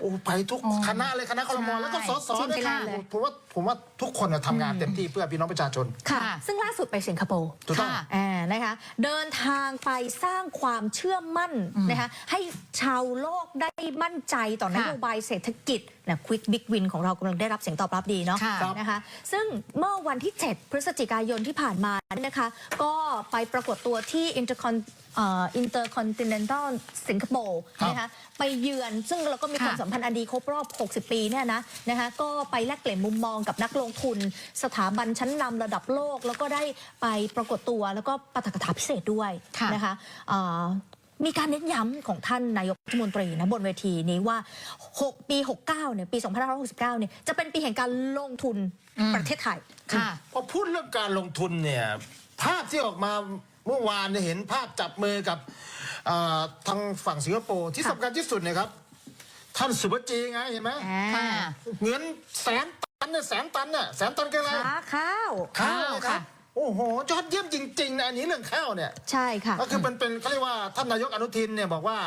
โอ้ไปทุกคณะเลยคณะคอรมอใช่แล้วก็สสชิมด้ไปวยเลค่ะยเลย ผมว่าผมว่าทุกคนน่ะทำงานเต็มที่เพื่อพี่น้องประชาชน ค่ะ ค่ะซึ่งล่าสุดไปสิงคโปร์ถูกต้อง ค่ะอ่านะคะ เดินทางไปสร้างความเชื่อมั่นนะคะ ให้ชาวโลกได้มั่นใจต่อนค่ะโยบายเศรษฐกิจนะควิกบิ๊กวินของเรากำลังได้รับเสียงตอบรับดีเนาะค่ะครับนะคะ ซึ่งเมื่อวันที่ 7 พฤศจิกายนที่ผ่านมานะคะ ก็ไปปรากฏตัวที่ Intercon เอ่อ Intercontinental สิงคโปร์ครับนะคะไปเยือนซึ่งเราก็มีค่ะความสัมพันธ์อันดีครบรอบ 60 ปีเนี่ยนะนะคะก็ไปแลกเปลี่ยนมุมมองกับนักลงทุน สถาบันชั้นนำระดับโลก แล้วก็ได้ไปปรากฏตัวแล้วก็ปาฐกถาพิเศษด้วยค่ะนะคะเอ่อมีการเน้นย้ำของท่านนายกรัฐมนตรีนะบนเวทีนี้ว่า 6 ปี 69 เนี่ย ปี2569 เนี่ย จะเป็นปีแห่งการลงทุนอืมประเทศไทย ค่ะ พอพูดเรื่องการลงทุนเนี่ย ภาพที่ออกมา เมื่อวานเนี่ยเห็นภาพจับมือกับเอ่อทางฝั่งสิงคโปร์ที่ค่ะสำคัญที่สุดเนี่ยครับ ท่านสุบจีไงเห็นไหมค่ะเงินแสนตันเนี่ยแสนตันเนี่ยแสนตันคืออะไรค้าข้าว ข้าวข้าวครัค่ะ บโอ้โหยอดเยี่ยมจริงๆนะอันนี้เรื่องข้าวเนี่ย ใช่ค่ะ ก็คือเป็นเป็นเขาเรียกว่าท่านนายกอนุทินเนี่ยบอกว่า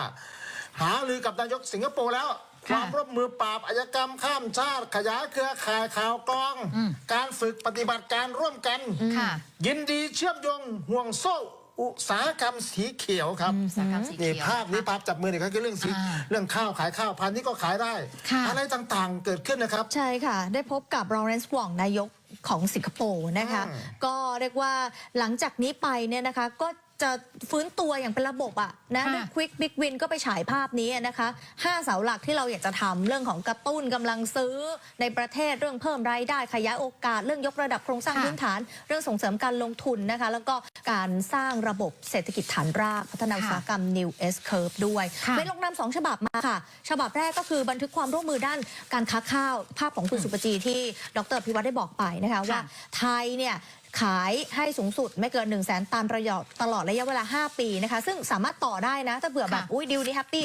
หารือกับนายกสิงคโปร์แล้ว คค่ะวามร่วมมือปราบอาชญากรรมข้ามชาติ ขยายเครือข่ายข่าวกรองอืมการฝึกปฏิบัติการร่วมกันค่ะยินดีเชื่อมโยงห่วงโซ่อุตสาหกรรมสีเขียวครับอุตสาหกรรมสีนี่เขียวภาพนี้ภาพจับมือเนี่ยก็คือเรื่องสีอ่าเรื่องข้าวขายข้าวพันธุ์นี้ก็ขายได้ค่ะอะไรต่างๆเกิดขึ้นนะครับ ใช่ค่ะ ได้พบกับรอเรนซ์กว่องนายกของสิงคโปร์นะคะอืมก็เรียกว่าหลังจากนี้ไปเนี่ยนะคะก็ จะฟื้นตัวอย่างเป็นระบบอะนะค่ะด้วยควิกบิ๊กวินก็ไปฉายภาพนี้นะคะห้าเสาหลักที่เราอยากจะทำเรื่องของกระตุ้นกำลังซื้อในประเทศเรื่องเพิ่มรายได้ขยายโอกาส เรื่องยกระดับโครงสร้างค่ะพื้นฐาน เรื่องส่งเสริมการลงทุนนะคะ แล้วก็การสร้างระบบเศรษฐกิจฐานรากพัฒนาอุตสาหกรรม New S Curve ด้วยค่ะไปลงนามสองฉบับมาค่ะ ฉบับแรกก็คือบันทึกความร่วมมือด้านการค้าข้าว ภาพของคุณสุปจีที่ดรพิวัตรได้บอกไปนะคะว่าไทยเนี่ย ขายให้สูงสุดไม่เกิน1 0 0 0 0แสนตันระยะตลอดระยะเวลา 5 ปีนะคะ ซึ่งสามารถต่อได้นะ ถ้าเผื่อแบบค่ะอุ้ยดิวนี้แฮปปี้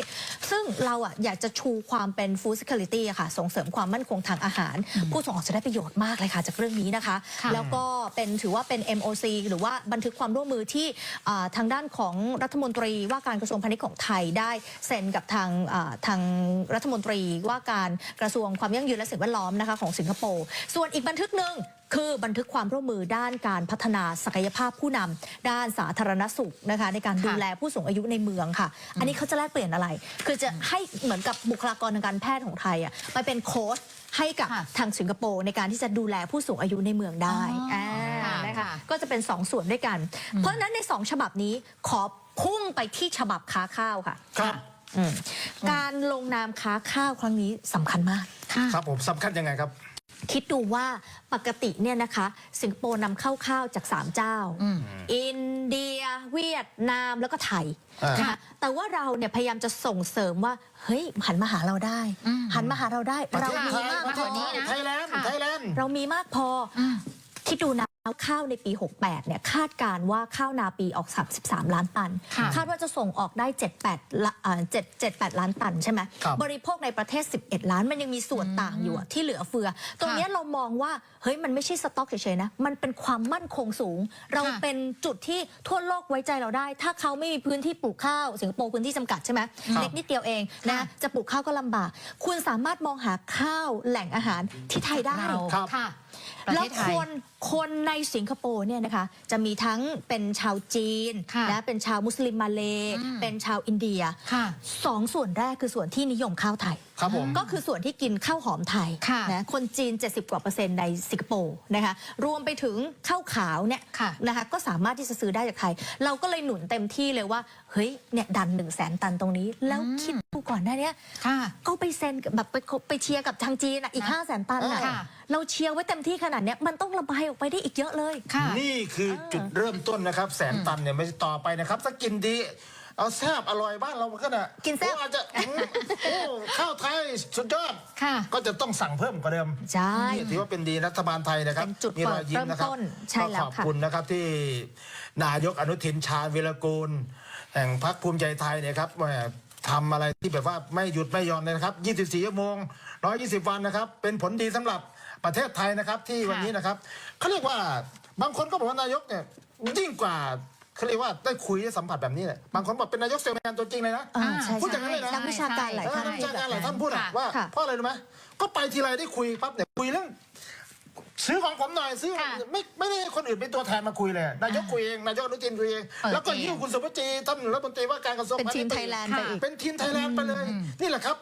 ซึ่งเราอะอยากจะชูความเป็น food security อะค่ะ ส่งเสริมความมั่นคงทางอาหาร ผู้ส่งออกจะได้ประโยชน์มากเลยค่ะ จากเรื่องนี้นะคะค่ะแล้วก็เป็นถือว่าเป็น MOC หรือว่าบันทึกความร่วมมือที่อ่าทางด้านของรัฐมนตรีว่าการกระทรวงพาณิชย์ของไทยได้เซ็นกับทางอ่าทางรัฐมนตรีว่าการกระทรวงความยั่งยืนและสิ่งแวดล้อมนะคะของสิงคโปร์ส่วนอีกบันทึกหนึ่ง คือบันทึกความร่วมมือด้านการพัฒนาศักยภาพผู้นำด้านสาธารณสุขนะคะในการดูแลผู้สูงอายุในเมืองค่ะ อันนี้เขาจะแลกเปลี่ยนอะไร คือจะให้เหมือนกับบุคลากรทางการแพทย์ของไทยอะไปเป็นโค้ชให้กับค่ะทางสิงคโปร์ในการที่จะดูแลผู้สูงอายุในเมืองได้อ๋ออ่านะคะค่ะก็จะเป็น 2 ส่วนด้วยกัน เพราะฉะนั้นใน 2 ฉบับนี้ขอพุ่งไปที่ฉบับค้าข้าวค่ะครับอืมการลงนามค้าข้าวครั้งนี้สำคัญมากค่ะครับผมสำคัญยังไงครับ คิดดูว่าปกติเนี่ยนะคะ สิงคโปร์นำเข้าข้าวจาก 3 เจ้าอืมอินเดีย เวียดนามแล้วก็ไทยอ่านนะคะแต่ว่าเราเนี่ยพยายามจะส่งเสริมว่า เฮ้ย หันมาหาเราได้อืมหันมาหาเราได้ประเราเทศมีไทยมากประพเทอศไทยนะไทยแลนด์ค่ะไทยแลนด์เรามีมากพออมคิดดูนะ ข้าวในปี 68 เนี่ยคาดการณ์ว่าข้าวนาปีออก 33 ล้านตันค่ะคาดว่าจะส่งออกได้ 78ละอ่า7 78 ล้านตันใช่ไหมครับบริโภคในประเทศ 11 ล้านมันยังมีส่วนต่างอยู่อะที่เหลือเฟือ ตรงเนี้ยเรามองว่าเฮ้ยมันไม่ใช่สต็อกเฉยๆนะมันเป็นความมั่นคงสูง เราค่ะเป็นจุดที่ทั่วโลกไว้ใจเราได้ ถ้าเขาไม่มีพื้นที่ปลูกข้าวสิงคโปร์พื้นที่จำกัดใช่ไหมครับเล็กนิดเดียวเองนะค่ะจะปลูกข้าวก็ลำบาก คุณสามารถมองหาข้าวแหล่งอาหารที่ไทยได้ เราครับค่ะประแล้วเทศไทคยนคนในสิงคโปร์เนี่ยนะคะจะมีทั้งเป็นชาวจีนค่ะนะเป็นชาวมุสลิมมาเลย์อืม เป็นชาวอินเดียค่ะ สองส่วนแรกคือส่วนที่นิยมข้าวไทย ครับผม ก็คือส่วนที่กินข้าวหอมไทยค่ะนะคนจีน 70 กว่าเปอร์เซ็นต์ในสิงคโปร์นะคะรวมไปถึงข้าวขาวเนี่ยค่ะ นะคะก็สามารถที่จะซื้อได้จากไทย เราก็เลยหนุนเต็มที่เลยว่า เฮ้ยเนี่ยดัน1นึ่งแสนตันตรงนี้ แล้วคิดดู ก่อนหน้าเนี้ยค่ะ ก็ไปเซ็นกับแบบไปคบไปเชียร์กับทางจีนอะอีกนะ5 0 0แสนตันอะค่ะ เราเชียร์ไว้เต็มที่ขนาดเนี้ยมันต้องระบายออกไปได้อีกเยอะเลย ค่ะ นี่คือจุดเริ่มต้นนะครับ แสนตันเนี่ยไม่ใช่ต่อไปนะครับถ้ากินดี เอาแซ่บอร่อยบ้านเราก็น่ะกินแซ่บ โอ้อาจจะอืมโอ้ข้าวไทยสุดยอดค่ะ ก็จะต้องสั่งเพิ่มกว่าเดิม ใช่ นี่ถือว่าเป็นดีรัฐบาลไทยนะครับเป็นจุดมีรอยยิ้มนะครับเริ่มต้นใช่แล้วก็ขอบค่ะ คุณนะครับที่นายกอนุทินชาญวิรกูล แห่งพรรคภูมิใจไทยเนี่ยครับแหม ทำอะไรที่แบบว่าไม่หยุดไม่หย่อนเลยนะครับ 24 ชั่วโมง 120 วันนะครับ เป็นผลดีสำหรับประเทศไทยนะครับที่วันนี้นะครับเขาเรียกว่าบางคนก็บอกว่านายกเนี่ยยิ่งกว่าเขาเรียกว่าได้คุยได้สัมผัสแบบนี้แหละบางคนบอกเป็นนายกเซลแมนตัวจริงเลยนะ อ่าใช่พูดอย่างนั้นเลยนะ นักวิชาการหลายเออท่าน นักวิชาการหลายท่านพูดอะค่ะว่าค่ะ เพราะอะไรรู้ไหมก็ไปทีไรได้คุยปั๊บเนี่ยคุยเรื่อง ซื้อของผมหน่อยซื้อค่ะไม่ไม่ได้ให้คนอื่นเป็นตัวแทนมาคุยเลยนายกคุยเองนายกอนุทินคุยเองเปิดแล้วก็เองหิ้วคุณสุภจีท่านรัฐมนตรีว่าการกระทรวงเป็นทีมพาณิชย์ไทยแลนด์ไปอีก เป็นทีมไทยแลนด์ไปเลย นี่แหละครับ